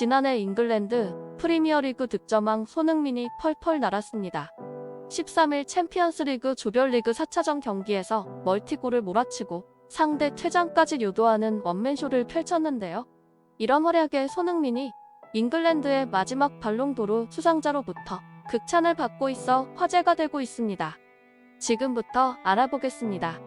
지난해 잉글랜드 프리미어리그 득점왕 손흥민이 펄펄 날았습니다. 13일 챔피언스리그 조별리그 4차전 경기에서 멀티골을 몰아치고 상대 퇴장까지 유도하는 원맨쇼를 펼쳤는데요. 이런 활약에 손흥민이 잉글랜드의 마지막 발롱도르 수상자로부터 극찬을 받고 있어 화제가 되고 있습니다. 지금부터 알아보겠습니다.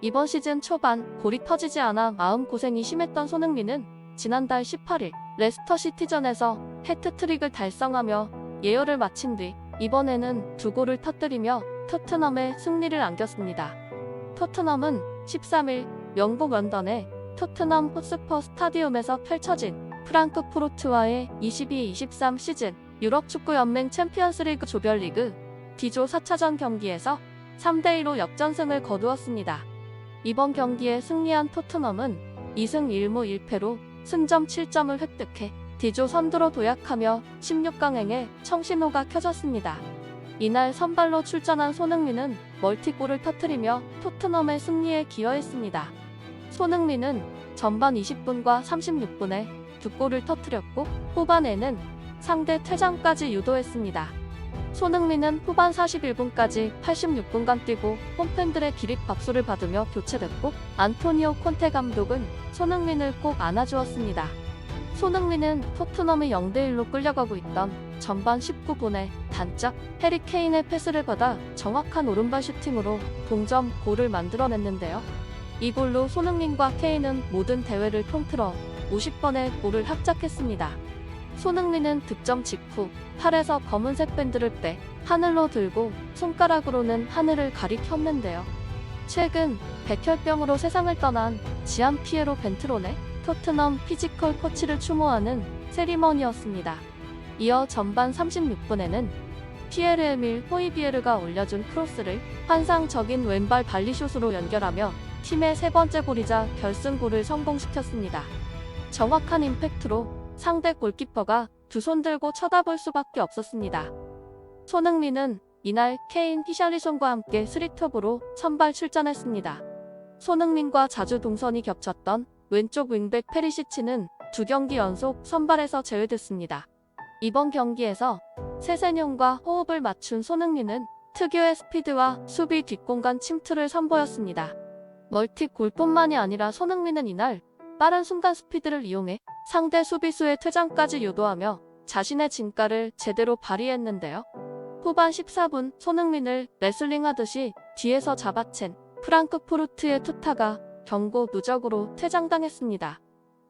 이번 시즌 초반 골이 터지지 않아 마음고생이 심했던 손흥민은 지난달 18일 레스터 시티전에서 해트트릭을 달성하며 예열을 마친 뒤 이번에는 두 골을 터뜨리며 토트넘에 승리를 안겼습니다. 토트넘은 13일 영국 런던의 토트넘 호스퍼 스타디움에서 펼쳐진 프랑크푸르트와의 22-23 시즌 유럽 축구 연맹 챔피언스리그 조별리그 D조 4차전 경기에서 3대2로 역전승을 거두었습니다. 이번 경기에 승리한 토트넘은 2승 1무 1패로 승점 7점을 획득해 D조 선두로 도약하며 16강행에 청신호가 켜졌습니다. 이날 선발로 출전한 손흥민은 멀티골을 터뜨리며 토트넘의 승리에 기여했습니다. 손흥민은 전반 20분과 36분에 두 골을 터뜨렸고 후반에는 상대 퇴장까지 유도했습니다. 손흥민은 후반 41분까지 86분간 뛰고 홈팬들의 기립 박수를 받으며 교체됐고 안토니오 콘테 감독은 손흥민을 꼭 안아주었습니다. 손흥민은 토트넘이 0대1로 끌려가고 있던 전반 19분에 단짝 해리 케인의 패스를 받아 정확한 오른발 슈팅으로 동점 골을 만들어냈는데요. 이 골로 손흥민과 케인은 모든 대회를 통틀어 50번의 골을 합작했습니다. 손흥민은 득점 직후 팔에서 검은색 밴드를 빼 하늘로 들고 손가락으로는 하늘을 가리켰는데요. 최근 백혈병으로 세상을 떠난 지안 피에로 벤트론의 토트넘 피지컬 코치를 추모하는 세리머니였습니다. 이어 전반 36분에는 피에르 에밀 호이비에르가 올려준 크로스를 환상적인 왼발 발리슛으로 연결하며 팀의 세 번째 골이자 결승골을 성공시켰습니다. 정확한 임팩트로 상대 골키퍼가 두 손 들고 쳐다볼 수밖에 없었습니다. 손흥민은 이날 케인 히샬리손과 함께 스리톱으로 선발 출전했습니다. 손흥민과 자주 동선이 겹쳤던 왼쪽 윙백 페리시치는 두 경기 연속 선발에서 제외됐습니다. 이번 경기에서 세세뇽과 호흡을 맞춘 손흥민은 특유의 스피드와 수비 뒷공간 침투를 선보였습니다. 멀티 골뿐만이 아니라 손흥민은 이날 빠른 순간 스피드를 이용해 상대 수비수의 퇴장까지 유도하며 자신의 진가를 제대로 발휘했는데요. 후반 14분 손흥민을 레슬링하듯이 뒤에서 잡아챈 프랑크 푸르트의 투타가 경고 누적으로 퇴장당했습니다.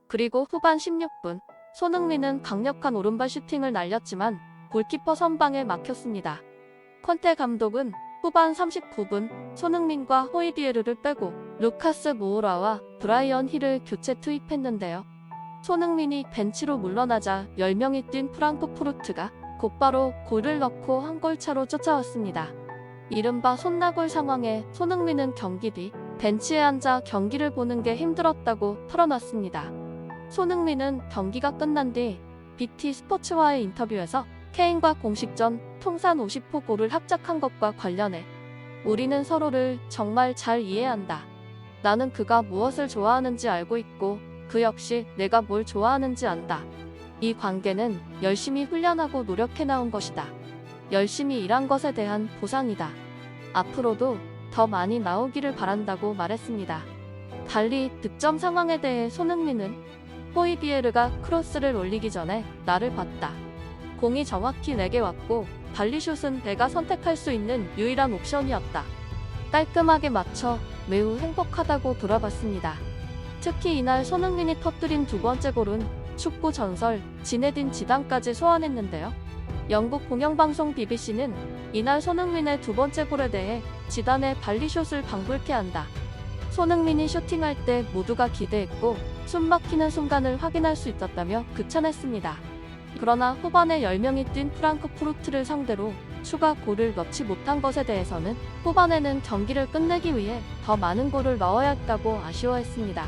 그리고 후반 16분 손흥민은 강력한 오른발 슈팅을 날렸지만 골키퍼 선방에 막혔습니다. 컨테 감독은 후반 39분 손흥민과 호이비에르를 빼고 루카스 모우라와 브라이언 힐을 교체 투입했는데요. 손흥민이 벤치로 물러나자 10명이 뛴 프랑크푸르트가 곧바로 골을 넣고 한 골차로 쫓아왔습니다. 이른바 손나골 상황에 손흥민은 경기 뒤 벤치에 앉아 경기를 보는 게 힘들었다고 털어놨습니다. 손흥민은 경기가 끝난 뒤 BT 스포츠와의 인터뷰에서 케인과 공식전 통산 50호 골을 합작한 것과 관련해 우리는 서로를 정말 잘 이해한다. 나는 그가 무엇을 좋아하는지 알고 있고 그 역시 내가 뭘 좋아하는지 안다. 이 관계는 열심히 훈련하고 노력해 나온 것이다. 열심히 일한 것에 대한 보상이다. 앞으로도 더 많이 나오기를 바란다고 말했습니다. 달리 득점 상황에 대해 손흥민은 호이비에르가 크로스를 올리기 전에 나를 봤다. 공이 정확히 내게 왔고 발리슛은 내가 선택할 수 있는 유일한 옵션이었다. 깔끔하게 맞춰 매우 행복하다고 돌아봤습니다. 특히 이날 손흥민이 터뜨린 두 번째 골은 축구 전설 지네딘 지단까지 소환했는데요. 영국 공영방송 BBC는 이날 손흥민의 두 번째 골에 대해 지단의 발리슛을 방불케 한다. 손흥민이 슈팅할 때 모두가 기대했고 숨 막히는 순간을 확인할 수 있었다며 극찬했습니다. 그러나 후반에 10명이 뛴 프랑크푸르트를 상대로 추가 골을 넣지 못한 것에 대해서는 후반에는 경기를 끝내기 위해 더 많은 골을 넣어야 했다고 아쉬워했습니다.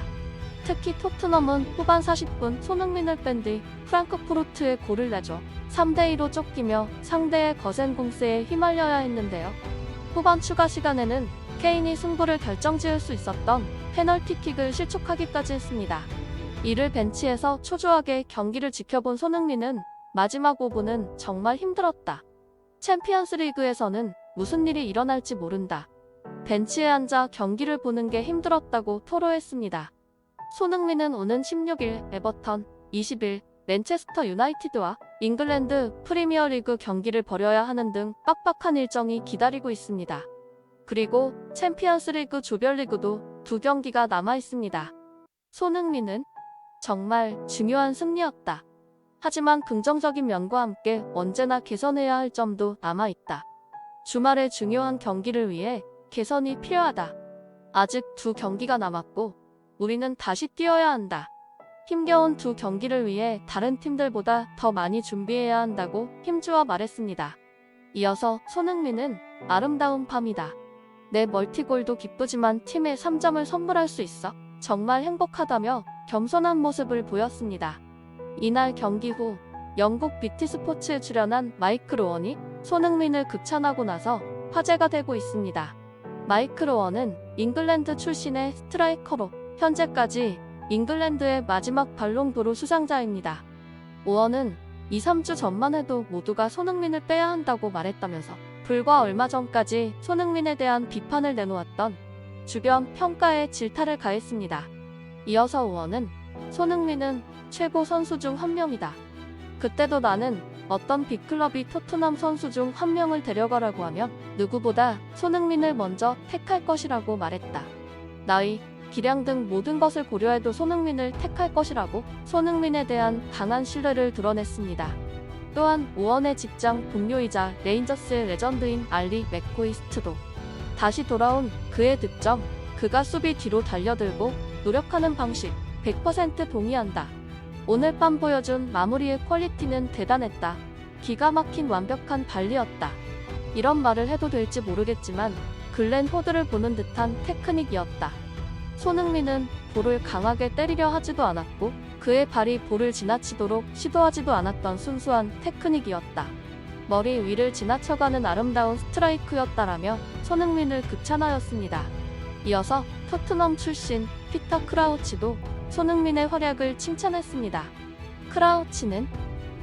특히 토트넘은 후반 40분 손흥민을 뺀 뒤 프랑크푸르트에 골을 내줘 3대2로 쫓기며 상대의 거센 공세에 휘말려야 했는데요. 후반 추가 시간에는 케인이 승부를 결정지을 수 있었던 페널티킥을 실축하기까지 했습니다. 이를 벤치에서 초조하게 경기를 지켜본 손흥민은 마지막 5분은 정말 힘들었다. 챔피언스 리그에서는 무슨 일이 일어날지 모른다. 벤치에 앉아 경기를 보는 게 힘들었다고 토로했습니다. 손흥민은 오는 16일 에버턴, 20일 맨체스터 유나이티드와 잉글랜드 프리미어리그 경기를 벌여야 하는 등 빡빡한 일정이 기다리고 있습니다. 그리고 챔피언스리그 조별리그도 두 경기가 남아 있습니다. 손흥민은 정말 중요한 승리였다. 하지만 긍정적인 면과 함께 언제나 개선해야 할 점도 남아 있다. 주말의 중요한 경기를 위해 개선이 필요하다. 아직 두 경기가 남았고 우리는 다시 뛰어야 한다. 힘겨운 두 경기를 위해 다른 팀들보다 더 많이 준비해야 한다고 힘주어 말했습니다. 이어서 손흥민은 아름다운 밤이다. 내 멀티골도 기쁘지만 팀에 3점을 선물할 수 있어 정말 행복하다며 겸손한 모습을 보였습니다. 이날 경기 후 영국 BT 스포츠에 출연한 마이크 로원이 손흥민을 극찬하고 나서 화제가 되고 있습니다. 마이크 로원은 잉글랜드 출신의 스트라이커로 현재까지 잉글랜드의 마지막 발롱도르 수상자입니다. 오원은 2, 3주 전만 해도 모두가 손흥민을 빼야 한다고 말했다면서 불과 얼마 전까지 손흥민에 대한 비판을 내놓았던 주변 평가에 질타를 가했습니다. 이어서 오원은 손흥민은 최고 선수 중 한 명이다. 그때도 나는 어떤 빅클럽이 토트넘 선수 중 한 명을 데려가라고 하면 누구보다 손흥민을 먼저 택할 것이라고 말했다. 나이, 기량 등 모든 것을 고려해도 손흥민을 택할 것이라고 손흥민에 대한 강한 신뢰를 드러냈습니다. 또한 오원의 직장 동료이자 레인저스의 레전드인 알리 맥코이스트도 다시 돌아온 그의 득점, 그가 수비 뒤로 달려들고 노력하는 방식 100% 동의한다. 오늘 밤 보여준 마무리의 퀄리티는 대단했다. 기가 막힌 완벽한 발리였다. 이런 말을 해도 될지 모르겠지만 글렌 호드를 보는 듯한 테크닉이었다. 손흥민은 볼을 강하게 때리려 하지도 않았고 그의 발이 볼을 지나치도록 시도하지도 않았던 순수한 테크닉이었다. 머리 위를 지나쳐가는 아름다운 스트라이크였다라며 손흥민을 극찬하였습니다. 이어서 토트넘 출신 피터 크라우치도 손흥민의 활약을 칭찬했습니다. 크라우치는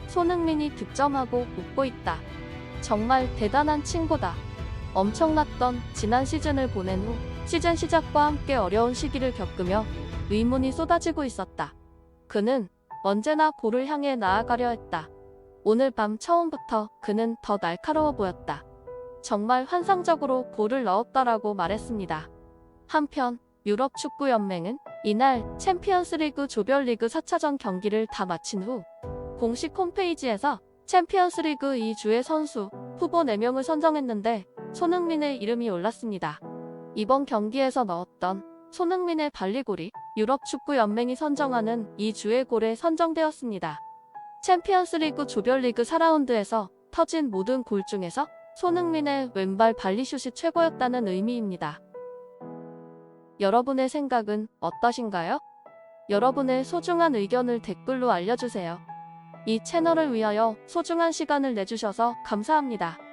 손흥민이 득점하고 웃고 있다. 정말 대단한 친구다. 엄청났던 지난 시즌을 보낸 후 시즌 시작과 함께 어려운 시기를 겪으며 의문이 쏟아지고 있었다. 그는 언제나 골을 향해 나아가려 했다. 오늘 밤 처음부터 그는 더 날카로워 보였다. 정말 환상적으로 골을 넣었다라고 말했습니다. 한편 유럽 축구 연맹은 이날 챔피언스리그 조별리그 4차전 경기를 다 마친 후 공식 홈페이지에서 챔피언스리그 2주의 선수 후보 4명을 선정했는데 손흥민의 이름이 올랐습니다. 이번 경기에서 넣었던 손흥민의 발리골이 유럽 축구 연맹이 선정하는 2주의 골에 선정되었습니다. 챔피언스리그 조별리그 4라운드에서 터진 모든 골 중에서 손흥민의 왼발 발리슛이 최고였다는 의미입니다. 여러분의 생각은 어떠신가요? 여러분의 소중한 의견을 댓글로 알려주세요. 이 채널을 위하여 소중한 시간을 내주셔서 감사합니다.